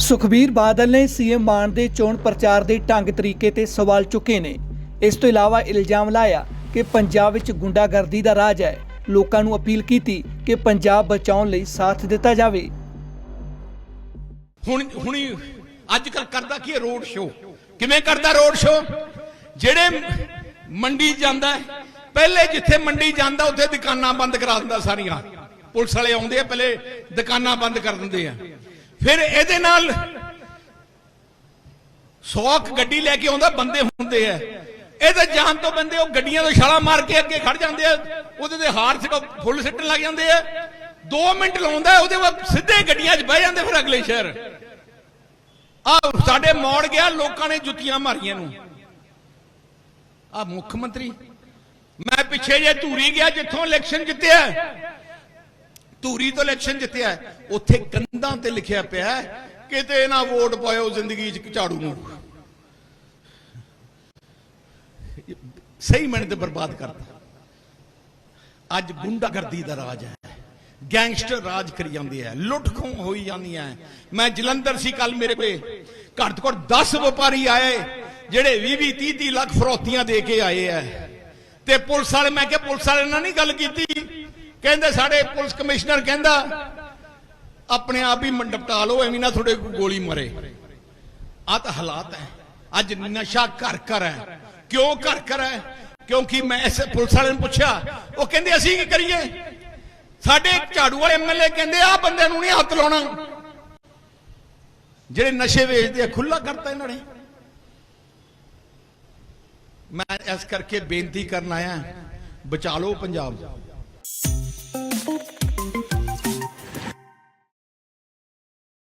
ਸੁਖਬੀਰ ਬਾਦਲ ਨੇ ਸੀਐਮ ਮਾਨ ਦੇ ਚੋਣ ਪ੍ਰਚਾਰ ਦੇ ਢੰਗ ਤਰੀਕੇ ਤੇ ਸਵਾਲ ਚੁੱਕੇ ਨੇ। ਇਸ ਤੋਂ ਇਲਾਵਾ ਇਲਜ਼ਾਮ ਲਾਇਆ ਕਿ ਪੰਜਾਬ ਵਿੱਚ ਗੁੰਡਾਗਰਦੀ ਦਾ ਰਾਜ ਹੈ। ਲੋਕਾਂ ਨੂੰ ਅਪੀਲ ਕੀਤੀ ਕਿ ਪੰਜਾਬ ਬਚਾਉਣ ਲਈ ਸਾਥ ਦਿੱਤਾ ਜਾਵੇ। ਹੁਣ ਹੁਣੀ ਅੱਜ ਕੱਲ ਕਰਦਾ ਕੀ ਹੈ ਰੋਡ ਸ਼ੋ ਕਿਵੇਂ ਕਰਦਾ ਰੋਡ ਸ਼ੋ ਜਿਹੜੇ ਮੰਡੀ ਜਾਂਦਾ ਪਹਿਲੇ ਜਿੱਥੇ ਮੰਡੀ ਜਾਂਦਾ, ਉੱਥੇ ਦੁਕਾਨਾਂ ਬੰਦ ਕਰਾ ਦਿੰਦਾ ਸਾਰੀਆਂ। ਪੁਲਿਸ ਵਾਲੇ ਆਉਂਦੇ ਆ, ਪਹਿਲੇ ਦੁਕਾਨਾਂ ਬੰਦ ਕਰ ਦਿੰਦੇ ਆ। ਫਿਰ ਇਹਦੇ ਨਾਲ ਸੌਕ ਗੱਡੀ ਲੈ ਕੇ ਆਉਂਦਾ, ਬੰਦੇ ਹੁੰਦੇ ਆ। ਇਹ ਤਾਂ ਜਾਣ ਤੋਂ ਬੰਦੇ ਉਹ ਗੱਡੀਆਂ ਤੋਂ ਛਾਲਾ ਮਾਰ ਕੇ ਅੱਗੇ ਖੜ ਜਾਂਦੇ ਆ, ਉਹਦੇ ਤੇ ਹਾਰ ਸਿੱਟੋ, ਫੁੱਲ ਸਿੱਟਣ ਲੱਗ ਜਾਂਦੇ ਆ। 2 ਮਿੰਟ ਲਾਉਂਦਾ, ਉਹਦੇ ਬਾਅਦ ਸਿੱਧੇ ਗੱਡੀਆਂ 'ਚ ਬਹਿ ਜਾਂਦੇ ਫਿਰ ਅਗਲੇ ਸ਼ਹਿਰ। ਆ ਸਾਡੇ ਮੋੜ ਗਿਆ, ਲੋਕਾਂ ਨੇ ਜੁੱਤੀਆਂ ਮਾਰੀਆਂ ਨੂੰ। ਆ ਮੁੱਖ ਮੰਤਰੀ, ਮੈਂ ਪਿੱਛੇ ਜੇ ਧੂਰੀ ਗਿਆ, ਜਿੱਥੋਂ ਇਲੈਕਸ਼ਨ ਜਿੱਤਿਆ ਧੂਰੀ ਤੋਂ ਇਲੈਕਸ਼ਨ ਜਿੱਤਿਆ ਉੱਥੇ ਕੰਧਾਂ ਤੇ ਲਿਖਿਆ ਪਿਆ ਕਿਤੇ ਨਾ ਵੋਟ ਪਾਇਓ ਜ਼ਿੰਦਗੀ 'ਚ ਝਾੜੂ ਨੂੰ। ਸਹੀ ਮੈਨੇ ਤੇ ਬਰਬਾਦ ਕਰਤਾ। ਅੱਜ ਗੁੰਡਾਗਰਦੀ ਦਾ ਰਾਜ ਹੈ। ਗੈਂਗਸਟਰ ਰਾਜ ਕਰੀ ਜਾਂਦੇ ਹੈ ਲੁੱਟ ਖੋਹ ਹੋਈ ਜਾਂਦੀਆਂ ਹੈ। ਮੈਂ ਜਲੰਧਰ ਸੀ ਕੱਲ ਮੇਰੇ ਕੋਲੇ। ਘੱਟ ਤੋਂ ਘੱਟ 10 ਵਪਾਰੀ ਆਏ, ਜਿਹੜੇ 20 20 30 30 ਲੱਖ ਫਰੋਤੀਆਂ ਦੇ ਕੇ ਆਏ ਆ। ਤੇ ਪੁਲਿਸ ਵਾਲੇ, ਮੈਂ ਕਿਹਾ ਪੁਲਿਸ ਵਾਲੇ ਨਾਲ ਨਹੀਂ ਗੱਲ ਕੀਤੀ। ਕਹਿੰਦੇ ਸਾਡੇ ਪੁਲਿਸ ਕਮਿਸ਼ਨਰ ਕਹਿੰਦਾ, ਆਪਣੇ ਆਪ ਹੀ ਮੰਡਪਟਾ ਲਓ, ਐਵੇਂ ਨਾ ਤੁਹਾਡੇ ਗੋਲੀ ਮਰੇ। ਆ ਤਾਂ ਹਾਲਾਤ ਹੈ। ਅੱਜ ਨਸ਼ਾ ਘਰ ਘਰ ਹੈ। ਕਿਉਂ ਘਰ ਘਰ ਹੈ? ਕਿਉਂਕਿ ਮੈਂ ਇਸ ਪੁਲਿਸ ਵਾਲੇ ਨੂੰ ਪੁੱਛਿਆ, ਉਹ ਕਹਿੰਦੇ, ਅਸੀਂ ਕੀ ਕਰੀਏ? ਸਾਡੇ ਝਾੜੂ ਵਾਲੇ ਐਮਐਲਏ ਕਹਿੰਦੇ ਆ ਬੰਦੇ ਨੂੰ ਨਹੀਂ ਹੱਥ ਲਾਉਣਾ। ਜਿਹੜੇ ਨਸ਼ੇ ਵੇਚਦੇ ਆ ਖੁੱਲਾ ਕਰਤਾ ਇਹਨਾਂ ਨੇ। ਮੈਂ ਇਸ ਕਰਕੇ ਬੇਨਤੀ ਕਰਨ ਆਇਆ, ਬਚਾ ਲਓ ਪੰਜਾਬ।